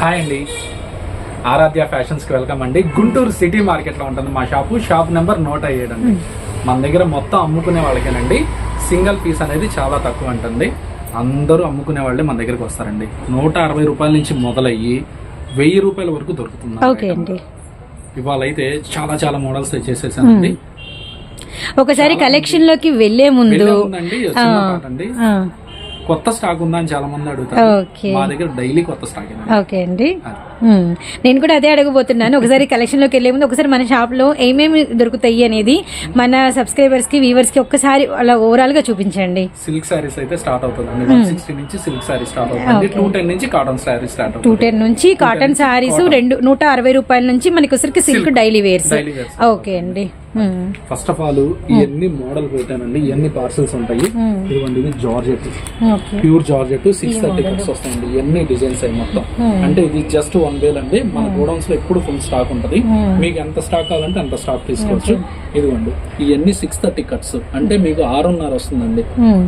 Hi అండి ఆరాధ్య ఫ్యాషన్స్కి welcome అండి. Guntur city మార్కెట్లో ఉంటుంది మా షాపు. షాప్ నెంబర్ నూట ఏడు అండి. మన దగ్గర మొత్తం అమ్ముకునే వాళ్ళకేనండి. సింగిల్ పీస్ అనేది చాలా తక్కువ ఉంటుంది అందరూ అమ్ముకునే వాళ్ళే మన దగ్గరికి వస్తారండి. నూట అరవై రూపాయల నుంచి మొదలయ్యి వెయ్యి రూపాయల వరకు దొరుకుతుంది ఓకే అండి. ఇవాళ అయితే చాలా చాలా మోడల్స్ తెచ్చేసేసానండి. ఒకసారి కలెక్షన్లోకి వెళ్ళే ముందు కొత్త స్టాక్ ఉందా అని చాలా మంది అడుగుతారు. ఓకే. మా దగ్గర డైలీ కొత్త స్టాక్ ఓకే అండి. నేను కూడా అదే అడగబోతున్నాను. ఒకసారి కలెక్షన్లోకి వెళ్ళే ముందు ఒకసారి మన షాప్లో ఏమేమి దొరుకుతాయి అనేది మన సబ్స్క్రైబర్స్కి వ్యూవర్స్కి ఒక్కసారి అలా ఓవరాల్గా చూపించండి. సిల్క్ సారీస్ అయితే స్టార్ట్ అవుతుందండి వన్ సిక్స్టీ నుంచి సిల్క్ సారీ స్టార్ట్ అవుతుంది. టూ టెన్ నుంచి కాటన్ సారీ స్టార్ట్ టూ అవుతుంది టెన్ నుంచి కాటన్ సారీస్ రెండు నూట అరవై రూపాయల నుంచి మనకి వచ్చరికి సిల్క్ డైలీ వేర్స్ ఓకే అండి. ఫస్ట్ ఆఫ్ ఆల్ ఇవన్నీ మోడల్ పెట్టానండి ఇవన్నీ పార్సల్స్ ఉంటాయి. ఇదిగోండి ఇది georgette pure georgette six thirty cuts వస్తాయండి ఇవన్నీ డిజైన్స్ అయ్యి మొత్తం. అంటే ఇది జస్ట్ వన్ వేల్ అండి మన గోడౌన్స్లో ఎప్పుడు ఫుల్ స్టాక్ ఉంటది. మీకు ఎంత స్టాక్ కావాలంటే అంత స్టాక్ తీసుకోవచ్చు. ఇదిగోండి ఇవన్నీ సిక్స్ థర్టీ కట్స్ అంటే మీకు ఆరున్నర వస్తుందండి.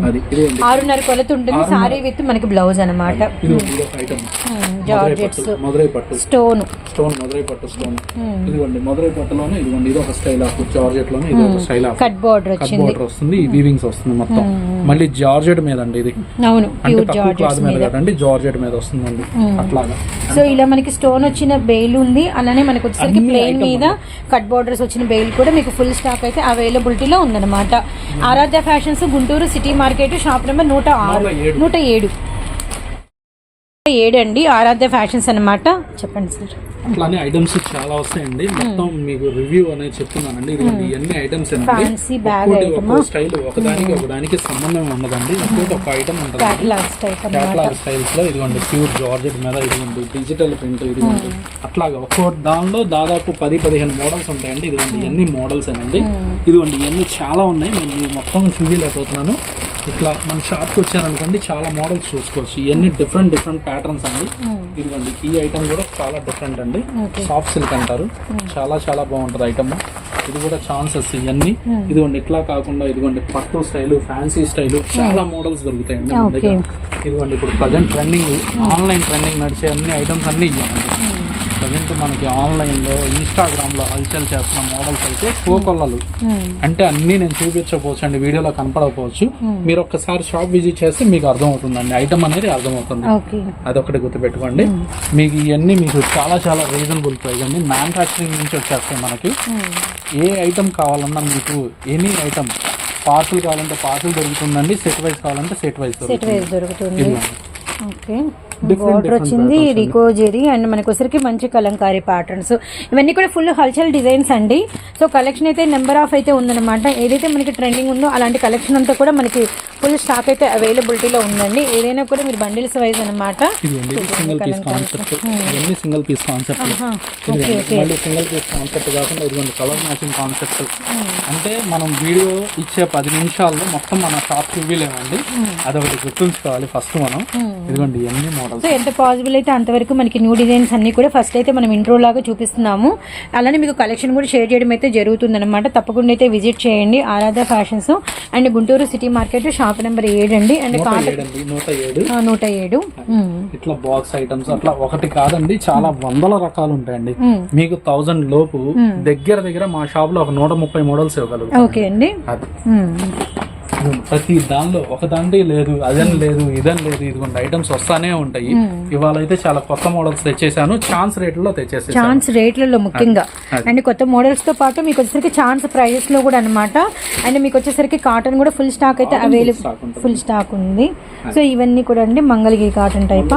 అది ఇదిగోండి. ఆరున్నర కొలత ఉంటుంది సారీ విత్ మనకి బ్లౌజ్ అనమాట ఐటమ్ జార్జెట్స్ పట్టు స్టోన్ స్టోన్ మదురై పట్టు స్టోన్ ఇదిగోండి మదురై పట్టులోనే ఇదిగోండి ఇది ఒక స్టైల్ ఆఫ్ జార్జెట్లోనే ఇది ఒక style of cut border cut border వస్తుంది. వీవింగ్స్ వస్తుంది మొత్తం. మళ్ళీ జార్జెట్ మీద అండి ఇది. అవును ప్యూర్ క్లాత్ మీద. కదండి జార్జెట్ మీద వస్తుందండి. అట్లాగా. సో ఇలా మనకి స్టోన్ వచ్చిన బెయిల్ ఉంది. అలానే మనకి వచ్చేసరికి item మీద కట్ బార్డర్స్ వచ్చిన బెయిల్ కూడా మీకు ఫుల్ స్టాక్ అయితే అవైలబిలిటీలో ఉందన్నమాట. Aaradhya fashions Guntur city market shop number నూట ఆరు నూట ఏడు. నూట ఏడు ఏడు అండి ఆరాధ్య ఫ్యాషన్స్ అన్నమాట. చెప్పండి సార్. అట్లానే ఐటమ్స్ చాలా వస్తాయండి. మొత్తం మీకు రివ్యూ అనేది చెప్తున్నానండి. ఇవన్నీ ఐటమ్స్. స్టైల్ ఒకదానికి ఒకదానికి సంబంధం ఉండదండి. ఒక్కొక్కటి ఒక ఐటమ్ ఉంటుంది కేటలాగ్ స్టైల్స్లో ఇదిగోండి ప్యూర్ జార్జెట్ మీద ఇదిగోండి డిజిటల్ ప్రింట్ ఇదిగోండి. అట్లాగా ఒక్కో దానిలో దాదాపు పది పదిహేను మోడల్స్ ఉంటాయండి. ఇదిగోండి ఎన్ని మోడల్స్ అండి ఇదిగోండి ఇవన్నీ చాలా ఉన్నాయి. నేను మొత్తం చూపించలేకపోతున్నాను ఇట్లా మన షాప్కి వచ్చారనుకోండి చాలా మోడల్స్ చూసుకోవచ్చు. ఇవన్నీ డిఫరెంట్ డిఫరెంట్ ప్యాటర్న్స్ అండి. ఇదిగోండి ఈ ఐటమ్ కూడా చాలా డిఫరెంట్ అండి. సాఫ్ట్ సిల్క్ అంటారు. చాలా చాలా బాగుంటుంది ఐటమ్ ఇది కూడా ఛాన్సెస్ ఇవన్నీ. ఇదిగోండి ఇట్లా కాకుండా ఇదిగోండి పట్టు స్టైల్ ఫ్యాన్సీ స్టైల్ చాలా మోడల్స్ దొరుకుతాయండి మన దగ్గర. ఇదిగోండి ఇప్పుడు ప్రజెంట్ ట్రెండింగ్ ఆన్లైన్ ట్రెండింగ్ నడిచే అన్ని ఐటమ్స్ అన్ని ఇవ్వండి. ప్రజెంట్ మనకి ఆన్లైన్లో ఇన్స్టాగ్రామ్లో హల్చల్ చేస్తున్న మోడల్స్ అయితే కోకొల్లలు. అంటే అన్ని నేను చూపించకపోవచ్చు అండి వీడియోలో కనపడకపోవచ్చు. మీరు ఒక్కసారి షాప్ విజిట్ చేస్తే మీకు అర్థం అవుతుందండి ఐటమ్ అనేది అర్థమవుతుంది. అదొకటి గుర్తుపెట్టుకోండి. మీకు ఇవన్నీ మీకు చాలా చాలా రీజనబుల్ ప్రైస్ అండి. మ్యానుఫ్యాక్చరింగ్ నుంచి వచ్చేస్తాయి మనకి ఏ ఐటమ్ కావాలన్నా మీకు ఎనీ ఐటమ్ పార్సల్ కావాలంటే పార్సల్ దొరుకుతుందండి. సెట్ వైజ్ కావాలంటే సెట్ వైజ్ దొరుకుతుంది. ఓకే బార్డర్ వచ్చింది రికో జెరీ అండ్ మనకి వచ్చరికి మంచి కలంకారీ ప్యాటర్న్స్ ఇవన్నీ కూడా ఫుల్ హల్చల్ డిజైన్స్ అండి. సో కలెక్షన్ అయితే నెంబర్ ఆఫ్ అయితే ఉందన్నమాట. ఏదైతే మనకి ట్రెండింగ్ ఉందో అలాంటి కలెక్షన్ అంతా కూడా మనకి ఫుల్ స్టాక్ అయితే అవైలబిలిటీలో ఉందండి. ఏదైనా కూడా మీరు బండిల్స్ వైజ్ అనమాట సింగిల్ పీస్ కాన్సెప్ట్ ఇవన్నీ సింగిల్ పీస్ కాన్సెప్ట్ మళ్ళీ సింగిల్ పీస్ కాన్సెప్ట్ కాకుండా ఇదిగోండి కలర్ మ్యాచింగ్ కాన్సెప్ట్ అంటే మనం వీడియో ఇచ్చే పది నిమిషాల్లో మొత్తం మన షాప్ చూపిలేమండి అదొకటి గుర్తుంచుకోవాలి ఫస్ట్ మనం. ఇదిగోండి ఇవన్నీ మోడల్స్ సో ఎంత పాసిబుల్ అయితే అంతవరకు మనకి న్యూ డిజైన్స్ అన్ని కూడా ఫస్ట్ అయితే మనం ఇంట్రో లాగా చూపిస్తున్నాము. అలానే మీకు కలెక్షన్ కూడా షేర్ చేయడం అయితే జరుగుతుందన్నమాట. తప్పకుండా అయితే విజిట్ చేయండి. Aaradha fashions and Guntur city market shop number ఏడు అండి. అండ్ నూట ఏడు. ఇట్లా బాక్స్ ఐటమ్స్ అట్లా ఒకటి కాదండి. చాలా వందల రకాలు ఉంటాయండి. మీకు థౌజండ్ లోపు దగ్గర దగ్గర మా షాప్లో ఒక నూట ముప్పై మోడల్స్ ఇవ్వగలుగుతాం. ఓకే అండి. ప్రతి దానిలో ఒక దాంట్లో లేదు అదని లేదు ఇదని లేదు ఇదిగోండి ఐటమ్స్ వస్తానే ఉంటాయి. ఇవాళ అయితే చాలా కొత్త మోడల్స్ తెచ్చేసాను ఛాన్స్ రేట్లలో తెచ్చేసేసాను. ఛాన్స్ రేట్లలో ముఖ్యంగా. అండ్ కొత్త మోడల్స్తో పాటు మీకు వచ్చేసరికి ఛాన్స్ ప్రైజెస్లో కూడా అన్నమాట. అండ్ మీకు వచ్చేసరికి కాటన్ కూడా ఫుల్ స్టాక్ అయితే అవైలబుల్. ఫుల్ స్టాక్ ఉంది. సో ఇవన్నీ కూడా అండి మంగళగిరి కాటన్ టైప్.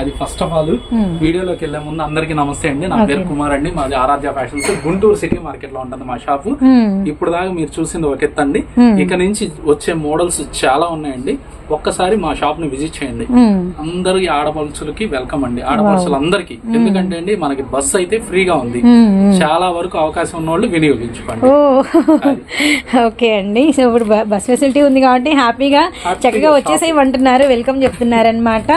అది ఫస్ట్ ఆఫ్ ఆల్ వీడియోలోకి వెళ్ళే ముందు అందరికీ నమస్తే అండి. నా పేరు కుమార్ అండి. మాది ఆరాధ్య ఫ్యాషన్స్. గుంటూరు సిటీ మార్కెట్లో ఉంటుంది మా షాపు. ఇప్పుడు దాకా మీరు చూసింది ఒక ఎత్తు అండి ఇక నుంచి వచ్చే మోడల్స్ చాలా ఉన్నాయండి. ఒక్కసారి మా షాప్ని విజిట్ చేయండి. అందరు ఆడపడుచులకి వెల్కమ్ అండి. ఆడపడుచులు అందరికి ఎందుకంటే అండి మనకి బస్ అయితే ఫ్రీగా ఉంది. చాలా వరకు అవకాశం ఉన్న వాళ్ళు వినియోగించుకోండి ఓకే అండి. సో ఇప్పుడు బస్ ఫెసిలిటీ ఉంది కాబట్టి హ్యాపీగా చక్కగా వచ్చేసేయమంటున్నారు. వెల్కమ్ చెప్తున్నారు అనమాట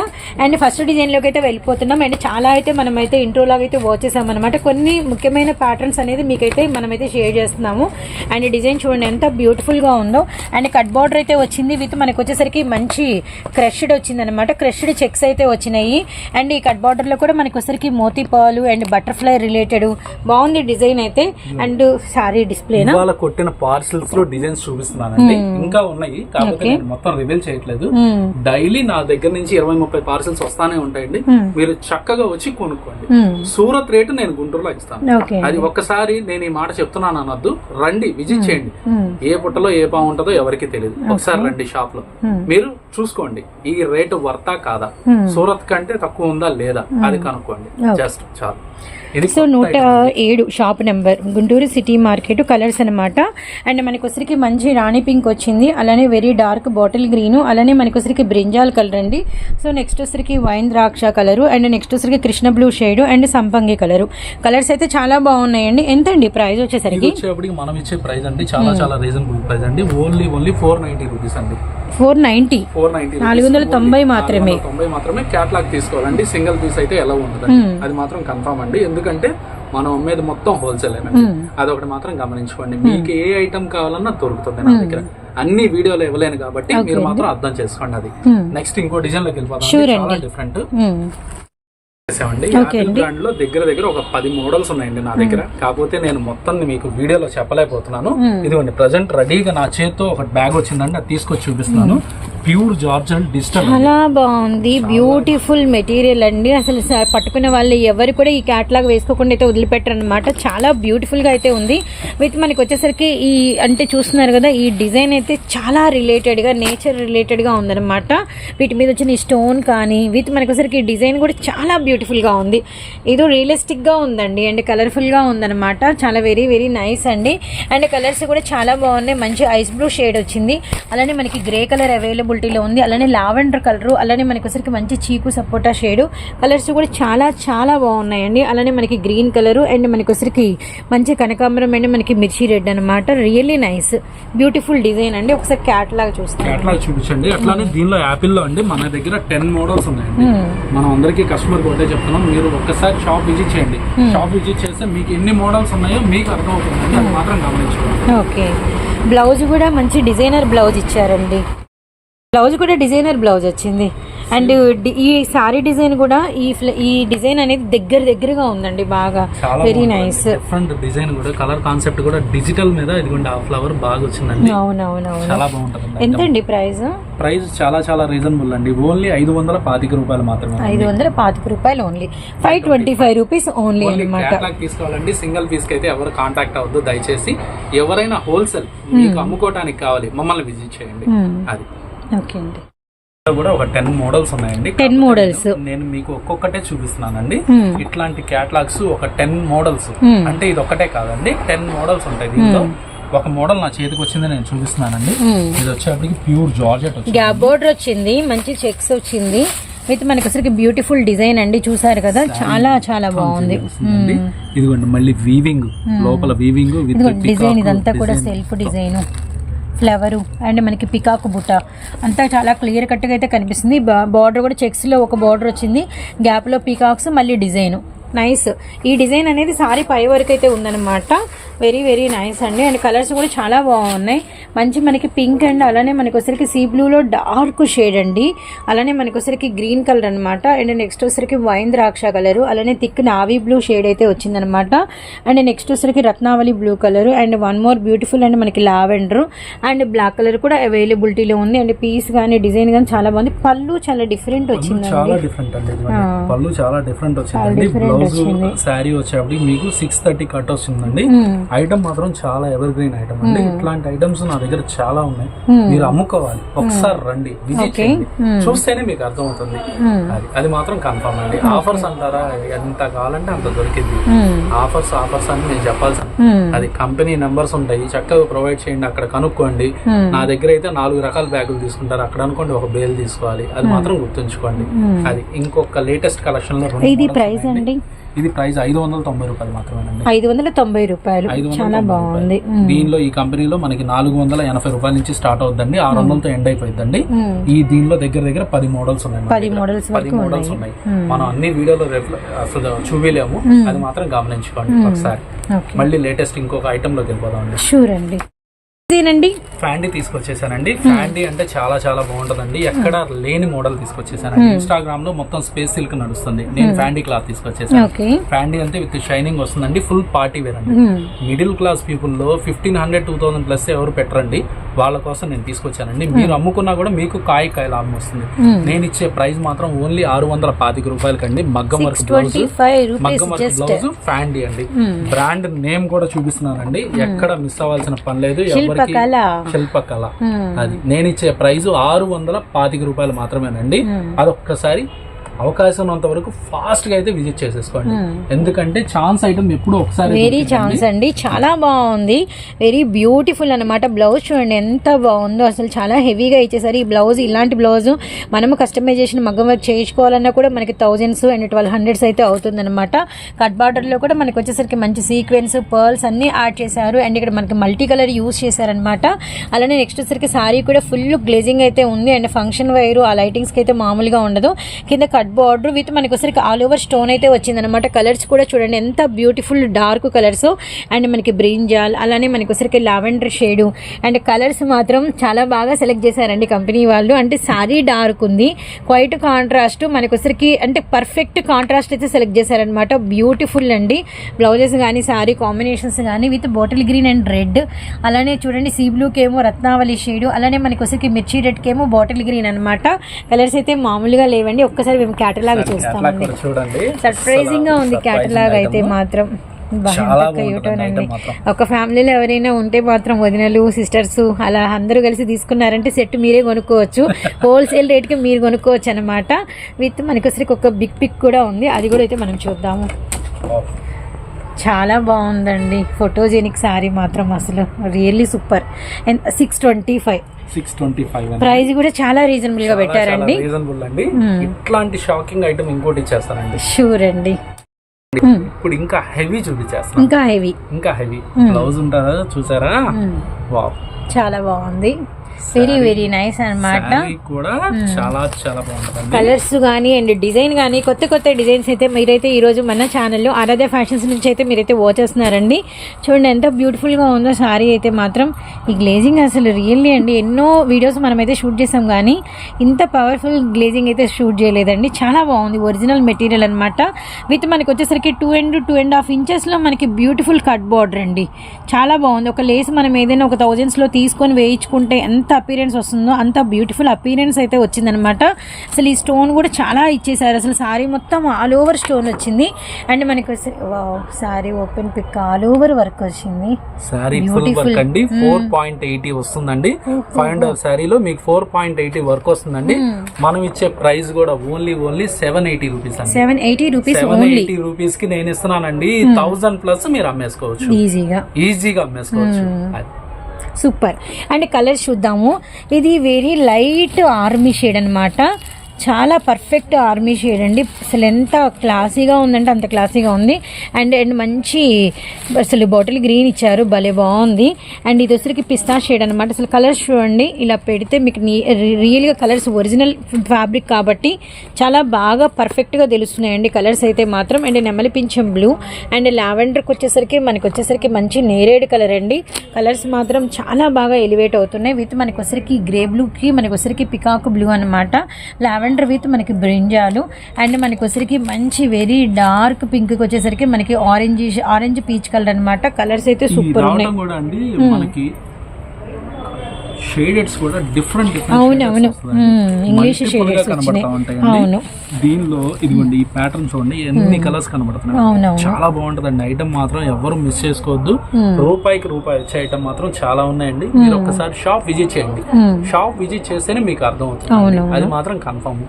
అండ్ ఫస్ట్ డిజైన్లోకి అయితే వెళ్ళిపోతున్నాం. అండ్ చాలా అయితే మనమైతే ఇంట్రోలాగా అయితే వాచ్ చేసాం అనమాట కొన్ని ముఖ్యమైన ప్యాటర్న్స్ అనేది మీకైతే మనమైతే షేర్ చేస్తున్నాము. అండ్ డిజైన్ చూడండి ఎంత బ్యూటిఫుల్గా ఉందో. అండ్ కట్ బార్డర్ అయితే వచ్చింది విత్ మనకు వచ్చేసరికి మంచి క్రష్డ్ వచ్చింది అనమాట క్రష్డ్ చెక్స్ అయితే వచ్చినాయి. అండ్ ఈ కట్ బార్డర్లో కూడా మనకి వచ్చరికి మోతీ పాలు అండ్ బటర్ఫ్లై రిలేటెడ్ బాగుంది డిజైన్ అయితే. అండ్ సారీ డిస్ప్లేనా కొట్టిన పార్సిల్స్లో డిజైన్స్ చూపిస్తున్నానండి. ఇంకా ఉన్నాయి. కాకపోతే నేను మొత్తం రివీల్ చేయట్లేదు. డైలీ నా దగ్గర నుంచి ఇరవై ముప్పై పార్సిల్స్ వస్తానే ఉంటాయండి. మీరు చక్కగా వచ్చి కొనుక్కోండి. సూరత్ రేటు నేను గుంటూరులో ఇస్తాను. అది ఒక్కసారి నేను ఈ మాట చెప్తున్నాను అనొద్దు. రండి విజిట్ చేయండి. ఏ పుట్టలో ఏ పాము ఉంటుందో ఎవరికి తెలియదు. ఒకసారి రండి షాప్లో మీరు చూసుకోండి ఈ రేటు వర్తా కాదా? సూరత్ కంటే తక్కువ ఉందా లేదా? అది కనుక్కోండి. జస్ట్ చాలు. సో నూట ఏడు shop number Guntur city market colours అనమాట అండ్ మనకి వచ్చరికి మంచి రాణి పింక్ వచ్చింది అలానే వెరీ డార్క్ బాటిల్ గ్రీన్ అలానే మనకి వచ్చరికి బ్రింజాల్ కలర్ అండి. సో నెక్స్ట్ వచ్చరికి వైన్ ద్రాక్ష కలరు అండ్ నెక్స్ట్ వచ్చరికి కృష్ణ బ్లూ షేడ్ అండ్ సంపంగి కలరు. కలర్స్ అయితే చాలా బాగున్నాయండి. ఎంత అండి ప్రైస్ వచ్చేసరికి? వచ్చేప్పటికి మనం ఇచ్చే ప్రైస్ అండి. చాలా చాలా రీజనబుల్ ప్రైస్ అండి. Only only four ninety rupees అండి. ఫోర్ నైన్టీ ఫోర్ నైన్టీ నాలుగు వందల తొంభై మాత్రమే. తొంభై మాత్రమే క్యాట్లాగ్ తీసుకోవాలండి. సింగిల్ పీస్ అయితే ఎలా ఉంటుంది అది మాత్రం కన్ఫర్మ్ అండి. ఎందుకంటే మనం అమ్మేది మొత్తం హోల్సేల్ అదొకటి మాత్రం గమనించుకోండి. మీకు ఏ ఐటమ్ కావాలన్నా దొరుకుతుంది నా దగ్గర. అన్ని వీడియోలు ఇవ్వలేను కాబట్టి మీరు మాత్రం అర్థం చేసుకోండి అది. నెక్స్ట్ ఇంకో డిజైన్లోకి వెళ్ళిపోతాం చాలా డిఫరెంట్ చేసామండి బ్రాండ్లో దగ్గర దగ్గర ఒక పది మోడల్స్ ఉన్నాయండి నా దగ్గర. కాకపోతే నేను మొత్తం మీకు వీడియోలో చెప్పలేకపోతున్నాను. ఇదిగోండి ప్రజెంట్ రెడీగా నా చేత్తో ఒక బ్యాగ్ వచ్చిందండి అది తీసుకొచ్చి చూపిస్తున్నాను. ప్యూర్ జార్జన్ డిజిటల్ చాలా బాగుంది. బ్యూటిఫుల్ మెటీరియల్ అండి. అసలు పట్టుకున్న వాళ్ళు ఎవరు కూడా ఈ క్యాట్లాగ్ వేసుకోకుండా అయితే వదిలిపెట్టరు అనమాట చాలా బ్యూటిఫుల్గా అయితే ఉంది. విత్ మనకి వచ్చేసరికి ఈ అంటే చూస్తున్నారు కదా ఈ డిజైన్ అయితే చాలా రిలేటెడ్గా నేచర్ రిలేటెడ్గా ఉందన్నమాట. వీటి మీద వచ్చిన ఈ స్టోన్ కానీ విత్ మనకి వచ్చేసరికి ఈ డిజైన్ కూడా చాలా బ్యూటిఫుల్గా ఉంది. ఏదో రియలిస్టిక్గా ఉందండి అండ్ కలర్ఫుల్గా ఉందన్నమాట. చాలా వెరీ వెరీ నైస్ అండి. అండ్ కలర్స్ కూడా చాలా బాగున్నాయి. మంచి ఐస్ బ్లూ షేడ్ వచ్చింది. అలానే మనకి గ్రే కలర్ అవైలబిలిటీలో ఉంది. అలానే లావెండర్ కలర్ అలానే మనకి వచ్చరికి మంచి చీకు సపోటా షేడ్. కలర్స్ కూడా చాలా చాలా బాగున్నాయండి. అలానే మనకి గ్రీన్ కలర్ అండ్ మనకి వచ్చరికి మంచి కనకాంబరం అండ్ మనకి మిర్చి రెడ్ అనమాట రియల్లీ నైస్ బ్యూటిఫుల్ డిజైన్ అండి. ఒకసారి క్యాట్ లాగా చూస్తాం క్యాటలాగ్ చూపించండి. అట్లానే దీనిలో యాపిల్లో అండి. మన దగ్గర టెన్ మోడల్స్ ఉన్నాయండి. మనం అందరికీ కస్టమర్ ఒకటే చెప్తున్నాం. మీరు ఒక్కసారి షాప్ విజిట్ చేయండి. షాప్ విజిట్ చేస్తే మీకు ఎన్ని మోడల్స్ ఉన్నాయో మీకు అర్థం అవుతుందండి అది మాత్రం గమనించుకోండి ఓకే బ్లౌజ్ కూడా మంచి డిజైనర్ బ్లౌజ్ ఇచ్చారండి. బ్లౌజ్ కూడా డిజైనర్ బ్లౌజ్ వచ్చింది. అండ్ ఈ సారీ డిజైన్ కూడా ఈ ఫ్ల- ఈ డిజైన్ అనేది దగ్గర దగ్గరగా ఉందండి బాగా. వెరీ నైస్ డిఫరెంట్ డిజైన్ కూడా కలర్ కాన్సెప్ట్ కూడా డిజిటల్ మీద ఇదిగోండి ఆ ఫ్లవర్ బాగా వచ్చిందండి. అవునవునవును. చాలా బాగుంటుంది ఎంత అండి ప్రైస్? ప్రైస్ చాలా చాలా రీజనబుల్ అండి. ఓన్లీ ఐదు వందల పాతిక రూపాయలు మాత్రమే ఐదు వందల పాతిక రూపాయలు only five twenty five rupees only అనమాట తీసుకోవాలండి. సింగిల్ పీస్కి అయితే ఎవరు కాంటాక్ట్ అవ్వద్దు. దయచేసి ఎవరైనా హోల్సేల్ మీకు అమ్ముకోవడానికి కావాలి మమ్మల్ని విజిట్ చేయండి. అది. ఓకే అండి. కూడా ఒక టెన్ మోడల్స్ ఉన్నాయండి. 10 models. నేను మీకు ఒక్కొక్కటే చూపిస్తున్నానండి. ఇట్లాంటి క్యాటలాగ్స్ ఒక టెన్ మోడల్స్. అంటే ఇది ఒక్కటే కాదండి టెన్ మోడల్స్ ఉంటాయి దీంట్లో. ఒక మోడల్ నా చేతికి వచ్చింది నేను చూపిస్తున్నానండి. ఇది వచ్చేప్పటికి ప్యూర్ జార్జెట్ వచ్చింది. గ్యాప్ బోర్డర్ వచ్చింది మంచి చెక్స్ వచ్చింది. విత్ మనకి అసలు బ్యూటిఫుల్ డిజైన్ అండి చూసారు కదా? చాలా చాలా బాగుంది. ఇదిగోండి మళ్ళీ వీవింగ్ లోపల వీవింగ్ డిజైన్ ఇదంతా కూడా సెల్ఫ్ డిజైన్ ఫ్లవరు అండ్ మనకి పికాకు బుట్ట. అంతా చాలా క్లియర్ కట్గా అయితే కనిపిస్తుంది. బార్డర్ కూడా చెక్స్లో ఒక బార్డర్ వచ్చింది. గ్యాప్లో పీకాక్స్ మళ్ళీ డిజైన్. నైస్. ఈ డిజైన్ అనేది సారీ పై వరకు అయితే ఉందన్నమాట. వెరీ వెరీ నైస్ అండి. అండ్ కలర్స్ కూడా చాలా బాగున్నాయి. మంచి మనకి పింక్ అండ్ అలానే మనకి వచ్చరికి సీ బ్లూలో డార్క్ షేడ్ అండి. అలానే మనకి వచ్చరికి గ్రీన్ కలర్ అనమాట అండ్ నెక్స్ట్ వచ్చరికి వైన్ ద్రాక్ష కలర్ అలానే థిక్ నావీ బ్లూ షేడ్ అయితే వచ్చిందనమాట అండ్ నెక్స్ట్ వచ్చరికి Ratnavali blue colour and one more beautiful and మనకి లావెండర్. అండ్ బ్లాక్ కలర్ కూడా అవైలబిలిటీలో ఉంది. అండ్ పీస్ కానీ డిజైన్ కానీ చాలా బాగుంది. పళ్ళు చాలా డిఫరెంట్ వచ్చిందండి. చాలా డిఫరెంట్ అండి. పళ్ళు చాలా డిఫరెంట్ వచ్చిందండి. బ్లౌజ్ శారీ వచ్చేప్పటికి మీకు సిక్స్ థర్టీ కట్ వస్తుందండి. ఐటమ్ మాత్రం చాలా ఎవర్ గ్రీన్ ఐటమ్ అండి ఇట్లాంటి ఐటమ్స్ నా దగ్గర చాలా ఉన్నాయి. మీరు అమ్ముకోవాలి. ఒకసారి రండి. విజిట్ చేయండి. చూస్తేనే మీకు అర్థమవుతుంది. అది అది మాత్రం కన్ఫర్మ్ అండి. ఆఫర్స్ అంటారా? ఎంత కావాలంటే అంత దొరికింది. ఆఫర్స్ ఆఫర్స్ అని నేను చెప్పాల్సింది అది కంపెనీ నెంబర్స్ ఉంటాయి. చక్కగా ప్రొవైడ్ చేయండి. అక్కడ కనుక్కోండి. నా దగ్గర అయితే నాలుగు రకాల బ్యాగులు తీసుకుంటారు. అక్కడ అనుకోండి ఒక బేల్ తీసుకోవాలి. అది మాత్రం గుర్తుంచుకోండి. అది ఇంకొక లేటెస్ట్ కలెక్షన్లో ఇది ప్రైస్. అండి? ఇది ప్రైస్ ఐదు వందల తొంభై రూపాయలు మాత్రమేనండి. ఐదు వందల తొంభై రూపాయలు. చాలా బాగుంది. దీనిలో ఈ కంపెనీలో మనకి నాలుగు వందల ఎనభై రూపాయల నుంచి స్టార్ట్ అవుతుందండి. ఆరు వందలతో ఎండ్ అయిపోయిందండి ఈ దీనిలో దగ్గర దగ్గర పది మోడల్స్ ఉన్నాయి పది. మోడల్స్ పది మోడల్స్ ఉన్నాయి. మనం అన్ని వీడియోలో అసలు చూపిలేము. అది మాత్రం గమనించుకోండి ఒకసారి. మళ్ళీ లేటెస్ట్ ఇంకొక ఐటమ్లోకి వెళ్ళిపోదాం షూర్ అండి. ఇదేనండి? ఫ్యాండీ తీసుకొచ్చేసానండి. ఫ్యాండీ అంటే చాలా చాలా బాగుంటదండి. ఎక్కడ లేని మోడల్ తీసుకొచ్చేసానండి. ఇన్స్టాగ్రామ్లో మొత్తం స్పేస్ సిల్క్ నడుస్తుంది. నేను ఫ్యాండీ క్లాత్ తీసుకొచ్చేసాను. ఫ్యాండీ అంటే విత్ షైనింగ్ వస్తుందండి. ఫుల్ పార్టీ వేర్ అండి. Middle class పీపుల్లో fifteen hundred two thousand plus ఎవరు పెట్టరండి. వాళ్ళ కోసం నేను తీసుకొచ్చానండి. మీరు అమ్ముకున్నా కూడా మీకు కాయ కాయ లాభం వస్తుంది నేను ఇచ్చే ప్రైస్ మాత్రం ఓన్లీ ఆరు వందల పాతిక రూపాయలకండి. మగ్గం వర్క్ బ్లౌజ్ మగ్గం వర్క్ బ్లౌజ్ ఫ్యాండీ అండి. బ్రాండ్ నేమ్ కూడా చూపిస్తున్నానండి. ఎక్కడ మిస్ అవ్వాల్సిన పని లేదు. ఎవరికి శిల్పకళ అది. నేను ఇచ్చే ప్రైస్ ఆరు వందల పాతిక రూపాయలు మాత్రమేనండి. అదొక్కసారి అవకాశం ఉన్నంత వరకు ఫాస్ట్గా అయితే విజిట్ చేసేసుకోండి. ఎందుకంటే ఛాన్స్ ఐటమ్ ఎప్పుడు ఒకసారి వెరీ ఛాన్స్ అండి. చాలా బాగుంది. వెరీ బ్యూటిఫుల్ అన్నమాట. బ్లౌజ్ చూడండి ఎంత బాగుందో. అసలు చాలా హెవీగా ఇచ్చేసారు. ఈ బ్లౌజ్ ఇలాంటి బ్లౌజ్ మనము కస్టమైజేషన్ మగ్గం వర్క్ చేయించుకోవాలన్నా కూడా మనకి థౌజండ్స్ అండ్ ట్వెల్వ్ హండ్రెడ్స్ అయితే అవుతుందన్నమాట. కట్ బార్డర్లో కూడా మనకి వచ్చేసరికి మంచి సీక్వెన్స్ పర్ల్స్ అన్ని యాడ్ చేశారు. అండ్ ఇక్కడ మనకి మల్టీ కలర్ యూస్ చేశారనమాట అలానే నెక్స్ట్ వచ్చేసరికి సారీ కూడా ఫుల్ గ్లేజింగ్ అయితే ఉంది. అండ్ ఫంక్షన్ వైరు ఆ లైటింగ్స్కి అయితే మామూలుగా ఉండదు. కింద కట్ బార్డర్ విత్ మనకి వచ్చరికి ఆల్ ఓవర్ స్టోన్ అయితే వచ్చిందనమాట కలర్స్ కూడా చూడండి ఎంత బ్యూటిఫుల్ డార్క్ కలర్స్ అండ్ మనకి బ్రింజాల్ అలానే మనకి ఒకసారికి లావెండర్ షేడు అండ్ కలర్స్ మాత్రం చాలా బాగా సెలెక్ట్ చేశారండి కంపెనీ వాళ్ళు. అంటే సారీ డార్క్ ఉంది. క్వైట్ కాంట్రాస్ట్ మనకి ఒకసారికి అంటే పర్ఫెక్ట్ కాంట్రాస్ట్ అయితే సెలెక్ట్ చేశారనమాట బ్యూటిఫుల్ అండి. బ్లౌజెస్ కానీ సారీ కాంబినేషన్స్ కానీ with bottle green and red అలానే చూడండి సీ బ్లూకి ఏమో రత్నావళి షేడు అలానే మనకి ఒకసారికి మిర్చి రెడ్కి ఏమో బాటిల్ గ్రీన్ అనమాట కలర్స్ అయితే మామూలుగా లేవండి. ఒక్కసారి మేము క్యాటలాగ్ అట్లా చూస్తామండి. సర్ప్రైజింగ్గా ఉంది క్యాటలాగ్ అయితే. మాత్రం. అండి. ఒక ఫ్యామిలీలో ఎవరైనా ఉంటే మాత్రం వదినలు సిస్టర్స్ అలా అందరూ కలిసి తీసుకున్నారంటే సెట్ మీరే కొనుక్కోవచ్చు. హోల్సేల్ రేట్కి మీరు కొనుక్కోవచ్చు అనమాట విత్ మనకి ఒక బిగ్ పిక్ కూడా ఉంది. అది కూడా అయితే మనం చూద్దాము. చాలా బాగుందండి. ఫోటోజెనిక్ శారీ మాత్రం అసలు really super and six twenty five six twenty five price కూడా చాలా రీజనబుల్గా పెట్టారండి. రీజనబుల్ అండి. Hmm. ఇట్లాంటి షాకింగ్ ఐటమ్ ఇంకోటి ఇచ్చేస్తానండి. షూర్ అండి. Hmm. ఇప్పుడు ఇంకా హెవీ చూపించేస్తాను. ఇంకా హెవీ ఇంకా హెవీ Hmm. బ్లౌజ్ ఉంటుందా? చూసారా? వావ్ చాలా బాగుంది. వెరీ వెరీ నైస్ అన్నమాట. శారీ కూడా చాలా చాలా బాగుంటుంది కలర్స్ కానీ అండ్ డిజైన్ కానీ కొత్త కొత్త డిజైన్స్ అయితే మీరైతే ఈరోజు మన ఛానల్లో ఆరాధ్య ఫ్యాషన్స్ నుంచి అయితే మీరైతే వాచ్ చేస్తున్నారండి. చూడండి ఎంత బ్యూటిఫుల్గా ఉందో సారీ అయితే మాత్రం. ఈ గ్లేజింగ్ అసలు రియల్లీ అండి. ఎన్నో వీడియోస్ మనమైతే షూట్ చేసాం కానీ ఇంత పవర్ఫుల్ గ్లేజింగ్ అయితే షూట్ చేయలేదండి. చాలా బాగుంది. ఒరిజినల్ మెటీరియల్ అనమాట విత్ మనకి వచ్చేసరికి two and two and half ఇంచెస్లో మనకి బ్యూటిఫుల్ కట్ బార్డర్ అండి. చాలా బాగుంది. ఒక లేస్ మనం ఏదైనా ఒక థౌజండ్స్లో తీసుకొని వేయించుకుంటే ఎంత అపీరెన్స్ వస్తుందో అంత బ్యూటిఫుల్ అపీరెన్స్ అయితే వచ్చిందనమాట. అసలు ఈ స్టోన్ కూడా చాలా ఇచ్చేసారు. అసలు సారీ మొత్తం ఆల్ ఓవర్ స్టోన్ వచ్చింది. అండ్ మనకి sari open pick all over work వచ్చింది. శారీ ఫుల్. వర్క్ అండి. Hmm. ఫోర్ పాయింట్ ఎయిటీ వస్తుందండి. ఫైవ్ హండ్రెడ్ శారీలో మీకు ఫోర్ పాయింట్ ఎయిటీ వర్క్ వస్తుందండి. Hmm. మనం ఇచ్చే ప్రైస్ కూడా only only seven eighty rupees అండి. Seven eighty rupees seven eighty రూపీస్కి నేను ఇస్తున్నానండి. Hmm. థౌసండ్ ప్లస్ మీరు అమ్మేసుకోవచ్చు. ఈజీగా ఈజీగా అమ్మేసుకోవచ్చు. Hmm. సూపర్. అండ్ కలర్స్ చూద్దాము. ఇది వెరీ లైట్ ఆర్మీ షేడ్ అన్నమాట. చాలా పర్ఫెక్ట్ ఆర్మీ షేడ్ అండి. అసలు ఎంత క్లాసీగా ఉందంటే అంత క్లాసీగా ఉంది. అండ్ అండ్ మంచి అసలు బాటిల్ గ్రీన్ ఇచ్చారు. భలే బాగుంది. అండ్ ఇది వచ్చరికి పిస్తా షేడ్ అనమాట అసలు కలర్స్ చూడండి. ఇలా పెడితే మీకు నీ- రియల్గా కలర్స్ ఒరిజినల్ ఫ్యాబ్రిక్ కాబట్టి చాలా బాగా పర్ఫెక్ట్గా తెలుస్తున్నాయండి కలర్స్ అయితే మాత్రం. అండ్ నెమలి పింఛం బ్లూ అండ్ లావెండర్కి వచ్చేసరికి మనకి వచ్చేసరికి మంచి నేరేడు కలర్ అండి. కలర్స్ మాత్రం చాలా బాగా ఎలివేట్ అవుతున్నాయి. విత్ మనకి వచ్చరికి గ్రే బ్లూకి మనకి వచ్చరికి పికాక్ బ్లూ అనమాట లావెండర్ విత్ మనకి బ్రింజాలు అండ్ మనకి వచ్చరికి మంచి వెరీ డార్క్ పింక్ వచ్చేసరికి మనకి ఆరెంజ్ ఆరెంజ్ పీచ్ కలర్ అన్నమాట. కలర్స్ అయితే సూపర్ ఉన్నాయి. మనకి షేడెడ్స్ కూడా డిఫరెంట్ అవును. ఇంగ్లీష్ కనబడతా. ఉంటాయండి. దీనిలో ఇదిగోండి ఈ ప్యాటర్న్ చూడండి ఎన్ని కలర్స్ కనబడుతున్నాయి. చాలా బాగుంటుందండి. ఐటమ్ మాత్రం ఎవరు మిస్ చేసుకోవద్దు. రూపాయికి రూపాయి వచ్చే ఐటమ్ మాత్రం చాలా ఉన్నాయండి. మీరు ఒక్కసారి షాప్ విజిట్ చేయండి. షాప్ విజిట్ చేస్తేనే మీకు అర్థం అవుతుంది. అది మాత్రం కన్ఫర్మ్.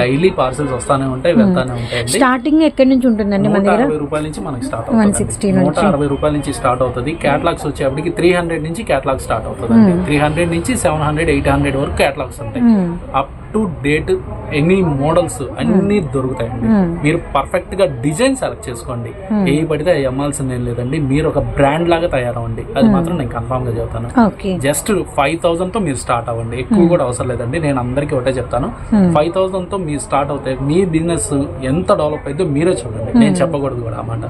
డైలీ పార్సల్స్ వస్తానే ఉంటాయి వెళ్తానే ఉంటాయండి. స్టార్టింగ్ ఎక్కడి నుంచి ఉంటుందండి మన దగ్గర? రూపాయల నుంచి మనకి స్టార్ట్ 160 అవుతుంది నూట అరవై రూపాయల నుంచి స్టార్ట్ అవుతుంది. క్యాటలాగ్స్ వచ్చేప్పటికి త్రీ హండ్రెడ్ నుంచి క్యాటలాగ్ స్టార్ట్ అవుతుంది త్రీ హండ్రెడ్ నుంచి సెవెన్ హండ్రెడ్ ఎయిట్ హండ్రెడ్ వరకు క్యాటలాగ్స్ ఉంటాయి. Up to date any models అన్ని దొరుకుతాయండి. మీరు పర్ఫెక్ట్గా డిజైన్ సెలెక్ట్ చేసుకోండి. ఏ పడితే అవి అమ్మాల్సింది ఏం లేదండి. మీరు ఒక బ్రాండ్ లాగా తయారవ్వండి. అది మాత్రం నేను కన్ఫామ్గా చెబుతాను ఓకే జస్ట్ ఫైవ్ థౌసండ్తో మీరు స్టార్ట్ అవ్వండి. ఎక్కువ కూడా అవసరం లేదండి. నేను అందరికీ ఒకటే చెప్తాను. ఫైవ్ థౌసండ్తో మీరు స్టార్ట్ అవుతాయి మీ బిజినెస్ ఎంత డెవలప్ అయితే మీరే చూడండి. నేను చెప్పకూడదు కూడా అన్నమాట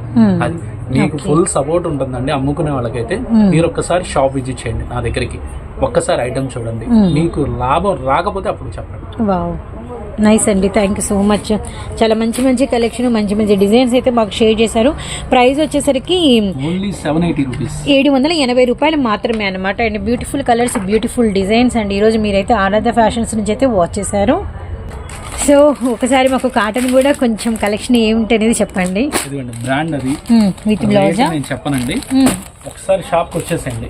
అది మీకు ఫుల్ సపోర్ట్ ఉంటుందండి. అమ్ముకునే వాళ్ళకైతే మీరు ఒక్కసారి షాప్ విజిట్ చేయండి నా దగ్గరికి. ఒక్కసారి ఐటమ్ చూడండి. మీకు లాభం రాకపోతే అప్పుడు చెప్పండి. నైస్ అండి. థ్యాంక్ యూ సో మచ్ చాలా మంచి మంచి కలెక్షన్ మంచి మంచి డిజైన్స్ అయితే మాకు షేర్ చేశారు. ప్రైస్ వచ్చేసరికి ఏడు వందల ఎనభై రూపాయలు మాత్రమే అనమాట and beautiful colours beautiful designs and ఈరోజు మీరైతే ఆరాధ ఫ్యాషన్స్ నుంచి అయితే వాచ్ చేశారు. సో ఒకసారి మాకు కాటన్ కూడా కొంచెం కలెక్షన్ ఏమిటి అనేది చెప్పండి. ఇదిగోండి బ్రాండ్ అది. విత్ బ్లౌజా నేను చెప్పనండి. ఒకసారి షాప్ వచ్చేసండి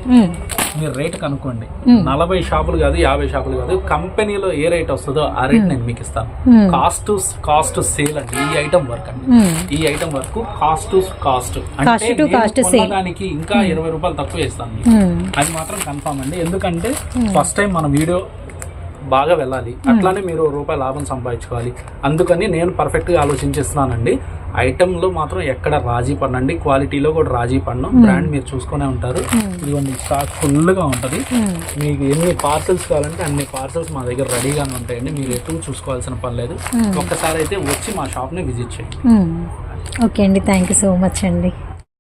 మీరు రేట్ కనుక్కోండి. నలభై షాపులు కాదు యాభై షాపులు కాదు కంపెనీలో ఏ రేట్ వస్తుందో ఆ రేట్ నేను మీకు ఇస్తాను. కాస్ట్ కాస్ట్ సేల్ అండి. ఈ ఐటమ్ వర్క్ అండి. ఈ item work cost cost sale. దానికి ఇంకా ఇరవై రూపాయలు తక్కువ ఇస్తాను. అది మాత్రం కన్ఫామ్ అండి. ఎందుకంటే ఫస్ట్ టైం మన వీడియో బాగా వెళ్ళాలి. అట్లానే మీరు రూపాయి లాభం సంపాదించుకోవాలి. అందుకని నేను పర్ఫెక్ట్గా ఆలోచించేస్తున్నానండి. ఐటమ్లో మాత్రం ఎక్కడ రాజీ పడండి క్వాలిటీలో కూడా రాజీ పడను. బ్రాండ్ మీరు చూసుకునే ఉంటారు. ఇదిగోండి స్టాక్ ఫుల్గా ఉంటది. మీకు ఎన్ని పార్సల్స్ కావాలంటే అన్ని పార్సల్స్ మా దగ్గర రెడీగానే ఉంటాయండి. మీరు ఎటు చూసుకోవాల్సిన పని లేదు. ఒక్కసారి అయితే వచ్చి మా షాప్ని విజిట్ చేయండి. ఓకే అండి. థ్యాంక్ యూ సో మచ్ అండి.